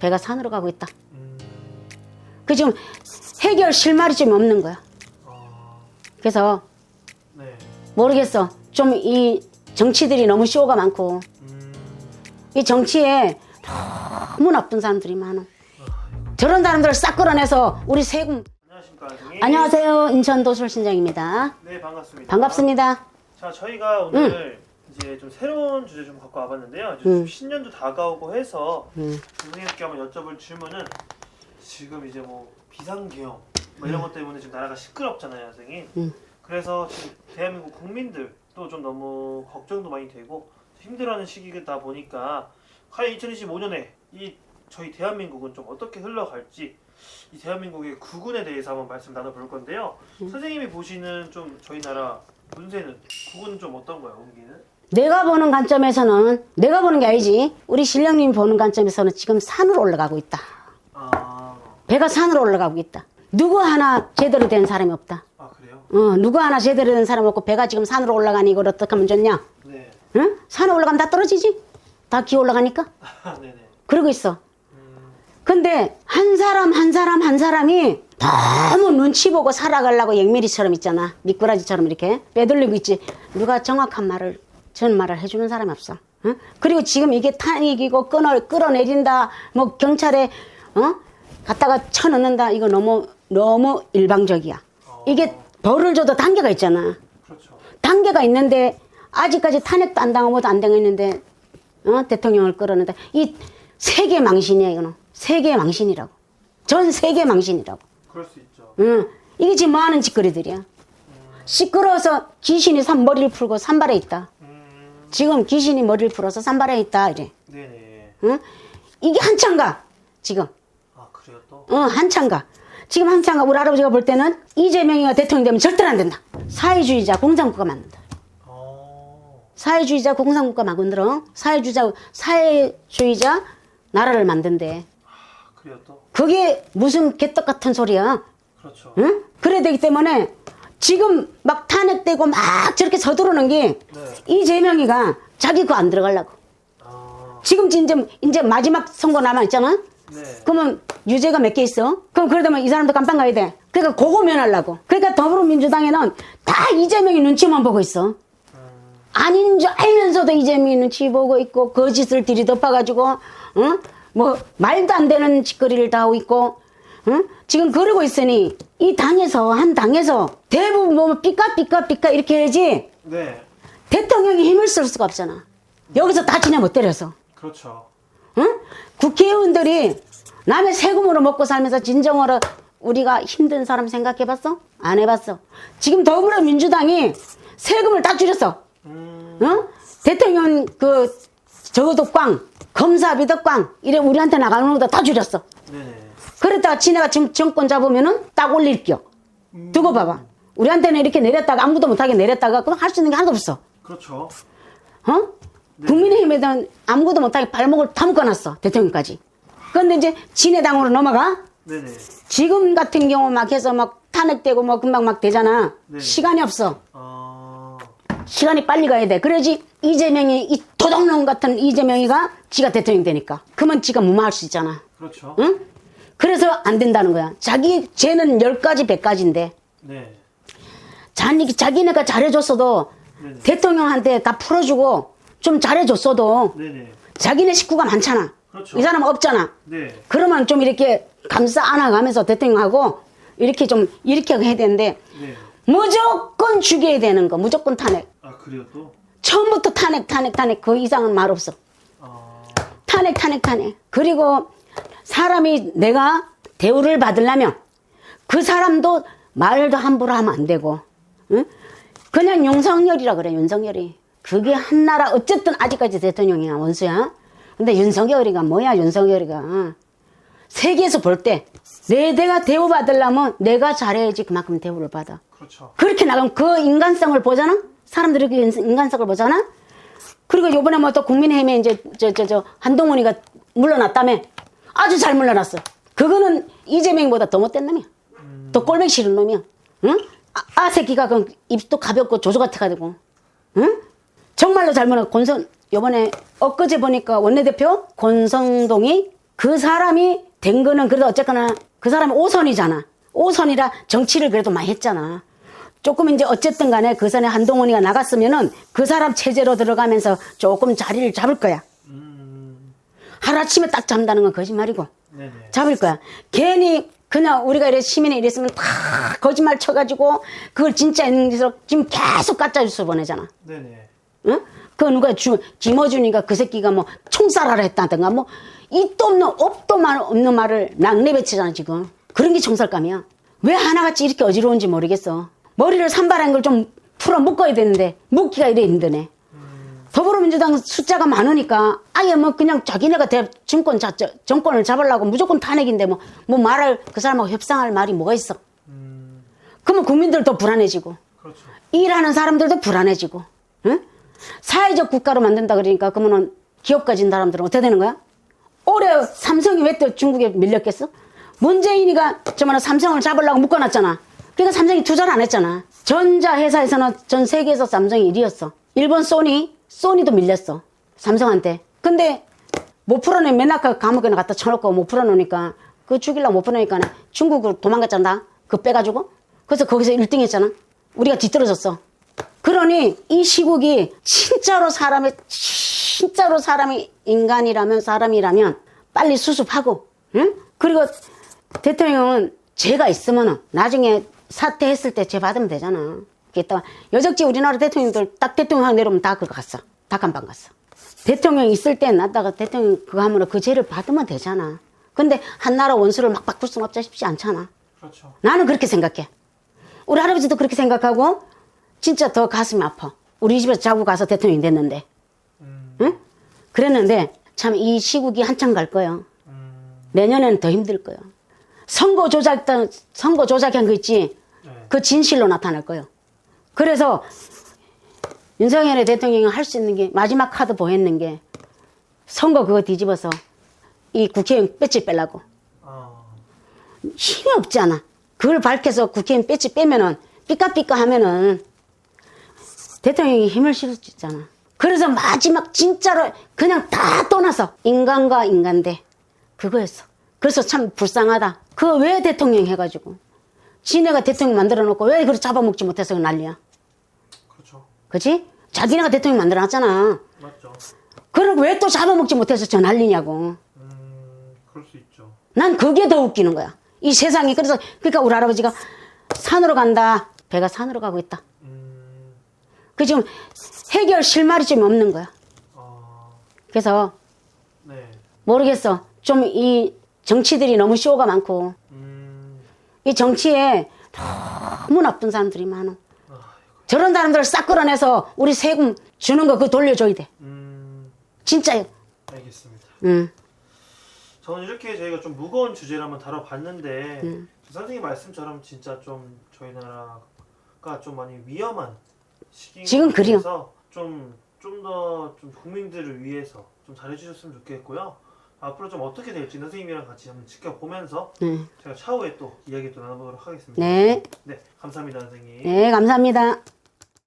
배가 산으로 가고 있다. 그 지금 해결 실마리 좀 없는 거야. 그래서 네. 모르겠어. 좀 이 정치들이 너무 쇼가 많고 이 정치에 너무 나쁜 사람들이 많아. 저런 사람들을 싹 끌어내서 우리 세금. 안녕하십니까, 선생님. 안녕하세요. 인천 도술신장입니다. 네, 반갑습니다. 반갑습니다. 자, 저희가 오늘 이제 좀 새로운 주제 좀 갖고 와봤는데요. 이제 좀 신년도 다가오고 해서 선생님께 한번 여쭤볼 질문은 지금 이제 뭐 비상계엄 뭐 이런 것 때문에 지금 나라가 시끄럽잖아요, 선생님. 음. 그래서 지금 대한민국 국민들도 좀 너무 걱정도 많이 되고 힘들어하는 시기다 보니까 과연 2025년에 이 저희 대한민국은 좀 어떻게 흘러갈지 이 대한민국의 국군에 대해서 한번 말씀 나눠볼 건데요. 선생님이 보시는 좀 저희 나라 문세는 국은 좀 어떤가요, 공기는? 내가 보는 관점에서는 내가 보는 게 아니지. 우리 신령님이 보는 관점에서는 지금 산으로 올라가고 있다. 아, 배가 산으로 올라가고 있다. 누구 하나 제대로 된 사람이 없다. 아 그래요? 어, 누구 하나 제대로 된 사람 없고 배가 지금 산으로 올라가니 이걸 어떻게 하면 좋냐? 네, 응? 산에 올라가면 다 떨어지지? 다 기어 올라가니까? 네네. 그러고 있어. 근데 한 사람 한 사람 한 사람이 너무 눈치 보고 살아가려고 앵메리처럼 있잖아. 미꾸라지처럼 이렇게 빼돌리고 있지. 누가 정확한 말을, 전 말을 해주는 사람이 없어. 응? 그리고 지금 이게 탄핵이고 끊어, 끌어내린다. 뭐 경찰에, 어? 갖다가 쳐넣는다. 이거 너무, 너무 일방적이야. 이게 벌을 줘도 단계가 있잖아. 그렇죠. 단계가 있는데 아직까지 탄핵도 안 당하고 뭐도 안 당했는데 어? 대통령을 끌어낸다. 이 세계 망신이야 이거는. 세계 망신이라고. 전 세계 망신이라고. 그럴 수 있죠. 응. 이게 지금 뭐 하는 짓거리들이야. 시끄러워서 귀신이 산 머리를 풀고 산발에 있다. 음, 지금 귀신이 머리를 풀어서 산발에 있다 이래. 네네. 응? 이게 한창가 지금. 아 그래요 또? 어, 한창가. 지금 한창가 우리 할아버지가 볼 때는 이재명이가 대통령 되면 절대로 안 된다. 사회주의자 공산국가 만든다. 어, 사회주의자 공산국가 만들어 사회주의자 사회주의자 나라를 만든대. 아 그래요 또? 그게 무슨 개떡 같은 소리야? 그렇죠. 응? 그래야 되기 때문에 지금 막 탄핵되고 막 저렇게 서두르는 게 네. 이재명이가 자기 거 안 들어가려고. 아, 지금 이제 이제 마지막 선거 남아 있잖아. 네. 그러면 유죄가 몇 개 있어? 그럼 그러다면 이 사람도 깜빵 가야 돼. 그러니까 그거 면하려고. 그러니까 더불어민주당에는 다 이재명이 눈치만 보고 있어. 아닌 줄 알면서도 이재명이 눈치 보고 있고 거짓을 들이덮어가지고 어? 뭐 말도 안 되는 짓거리를 다 하고 있고 어? 지금 그러고 있으니 이 당에서 한 당에서 대부분 뭐 삐까 삐까 삐까 이렇게 해야지 네. 대통령이 힘을 쓸 수가 없잖아. 여기서 다치냐 못 때려서. 그렇죠. 응? 국회의원들이 남의 세금으로 먹고 살면서 진정으로 우리가 힘든 사람 생각해봤어? 안 해봤어. 지금 더불어민주당이 세금을 딱 줄였어. 음, 응? 대통령 그 적어도 꽝, 검사비도 꽝, 이래 우리한테 나가는 것도 다 줄였어. 네네. 그랬다가 지네가 정, 정권 잡으면은 딱 올릴게요. 두고 봐봐. 우리한테는 이렇게 내렸다가 아무도 못하게 내렸다가 그럼 할 수 있는 게 하나도 없어. 그렇죠. 어? 국민의힘에는 아무것도 못하게 발목을 다 묶어놨어 대통령까지. 그런데 이제 진해 당으로 넘어가. 네네. 지금 같은 경우 막 해서 막 탄핵되고 뭐 금방 막 되잖아. 네. 시간이 없어. 아, 시간이 빨리 가야 돼. 그래야지 이재명이 이 도둑놈 같은 이재명이가 지가 대통령 되니까. 그러면 지가 무마할 수 있잖아. 그렇죠. 응? 그래서 안 된다는 거야. 자기 죄는 열 가지 백 가지인데 네. 자기 자기네가 잘해줬어도 네네. 대통령한테 다 풀어주고 좀 잘해줬어도 네네. 자기네 식구가 많잖아. 그렇죠. 이 사람 없잖아. 네. 그러면 좀 이렇게 감싸 안아가면서 대통령하고 이렇게 좀 이렇게 해야 되는데 네. 무조건 죽여야 되는 거. 무조건 탄핵. 아 그래요 또? 처음부터 탄핵, 탄핵, 탄핵. 그 이상은 말 없어. 아, 탄핵, 탄핵, 탄핵. 그리고 사람이 내가 대우를 받으려면 그 사람도 말도 함부로 하면 안 되고, 응? 그냥 윤석열이라 그래, 윤석열이. 그게 한 나라, 어쨌든 아직까지 대통령이야, 원수야. 근데 윤석열이가 뭐야, 윤석열이가. 세계에서 볼 때, 내, 내가 대우 받으려면 내가 잘해야지 그만큼 대우를 받아. 그렇죠. 그렇게 나가면 그 인간성을 보잖아? 사람들이 그 인- 인간성을 보잖아? 그리고 요번에 뭐 또 국민의힘에 이제 저, 저, 저, 한동훈이가 물러났다며? 아주 잘 물러났어. 그거는 이재명보다 더 못된 놈이야. 더 꼴보기 싫은 놈이야. 응? 아, 아 새끼가 그 입도 가볍고 조조 같아가지고. 응? 정말로 잘 물어. 권성, 요번에 엊그제 보니까 원내대표 권성동이 그 사람이 된 거는 그래도 어쨌거나 그 사람이 오선이잖아. 오선이라 정치를 그래도 많이 했잖아. 조금 이제 어쨌든 간에 그 전에 한동훈이가 나갔으면은 그 사람 체제로 들어가면서 조금 자리를 잡을 거야. 음, 하루아침에 딱 잡는다는 건 거짓말이고. 네네. 잡을 거야. 괜히 그냥 우리가 이래 시민이 이랬으면 다 거짓말 쳐가지고 그걸 진짜 있는 짓으로 지금 계속 가짜 뉴스 보내잖아. 네네. 응? 그 누가 주 김어준이가 그 새끼가 뭐 총살하라 했다든가 뭐 이도 없는 업도 말 없는 말을 낭내배 치잖아 지금. 그런 게 총살감이야. 왜 하나같이 이렇게 어지러운지 모르겠어. 머리를 산발한 걸 좀 풀어 묶어야 되는데 묶기가 이래 힘드네. 더불어민주당 숫자가 많으니까 아예 뭐 그냥 자기네가 대, 정권 자, 저- 정권을 잡으려고 무조건 탄핵인데 뭐, 뭐 말할 그 사람하고 협상할 말이 뭐가 있어. 음, 그러면 국민들도 불안해지고 그렇죠. 일하는 사람들도 불안해지고 응? 사회적 국가로 만든다 그러니까 그러면은 기업 가진 사람들은 어떻게 되는 거야? 올해 삼성이 왜 또 중국에 밀렸겠어? 문재인이가 저만한 삼성을 잡으려고 묶어놨잖아. 그러니까 삼성이 투자를 안 했잖아. 전자 회사에서는 전 세계에서 삼성이 1위였어. 일본 소니, 소니도 밀렸어. 삼성한테. 근데 못 풀어내 맨날 그 감옥에 갖다 쳐놓고 못 풀어놓으니까 그 죽이려고 못 풀어놓으니까 중국으로 도망갔잖아. 그 빼가지고. 그래서 거기서 1등 했잖아. 우리가 뒤떨어졌어. 그러니 이 시국이 진짜로 사람이 진짜로 사람이 인간이라면 사람이라면 빨리 수습하고 응? 그리고 대통령은 죄가 있으면은 나중에 사퇴했을 때 죄 받으면 되잖아. 그랬다가 여적지 우리나라 대통령들 딱 대통령 내려오면 다 그거 갔어. 닭한방 갔어. 대통령 있을 때 놨다가 대통령 그거 하면 그 죄를 받으면 되잖아. 근데 한 나라 원수를 막 바꿀 수는 없자 싶지 않잖아. 그렇죠. 나는 그렇게 생각해. 우리 할아버지도 그렇게 생각하고 진짜 더 가슴이 아파. 우리 집에서 자고 가서 대통령이 됐는데. 음, 응? 그랬는데 참 이 시국이 한참 갈 거예요. 음, 내년에는 더 힘들 거예요. 선거 조작, 선거 조작한 거 있지? 네. 그 진실로 나타날 거예요. 그래서 윤석열의 대통령이 할 수 있는 게 마지막 카드 보였는 게 선거 그거 뒤집어서 이 국회의원 배지 빼려고. 아, 힘이 없잖아. 그걸 밝혀서 국회의원 배지 빼면은 삐까삐까 하면은 대통령이 힘을 실을 수 있잖아. 그래서 마지막 진짜로 그냥 다 떠나서 인간과 인간 대 그거였어. 그래서 참 불쌍하다. 그거 왜 대통령 해가지고 지네가 대통령 만들어 놓고 왜 그걸 잡아먹지 못해서 난리야. 그지? 자기네가 대통령 만들어 놨잖아. 맞죠. 그리고 왜또 잡아먹지 못해서 저 난리냐고. 음, 그럴 수 있죠. 난 그게 더 웃기는 거야. 이 세상이 그래서 그러니까 우리 할아버지가 산으로 간다. 배가 산으로 가고 있다. 음, 그 지금 해결 실마리 좀 없는 거야. 아, 그래서 네. 모르겠어. 좀 이 정치들이 너무 쇼가 많고 음, 이 정치에 너무 나쁜 사람들이 많아. 아, 저런 사람들을 싹 끌어내서 우리 세금 주는 거 그거 돌려줘야 돼. 음, 진짜요. 알겠습니다. 응. 저는 이렇게 저희가 좀 무거운 주제를 한번 다뤄봤는데 음. 선생님 말씀처럼 진짜 좀 저희 나라가 좀 많이 위험한 시기인 지금 것 그래요. 같아서 좀좀 더 좀 국민들을 위해서 좀 잘해주셨으면 좋겠고요. 앞으로 좀 어떻게 될지 선생님이랑 같이 한번 지켜보면서 네. 제가 차후에 또 이야기 또 나눠보도록 하겠습니다. 네. 네, 감사합니다, 선생님. 네, 감사합니다.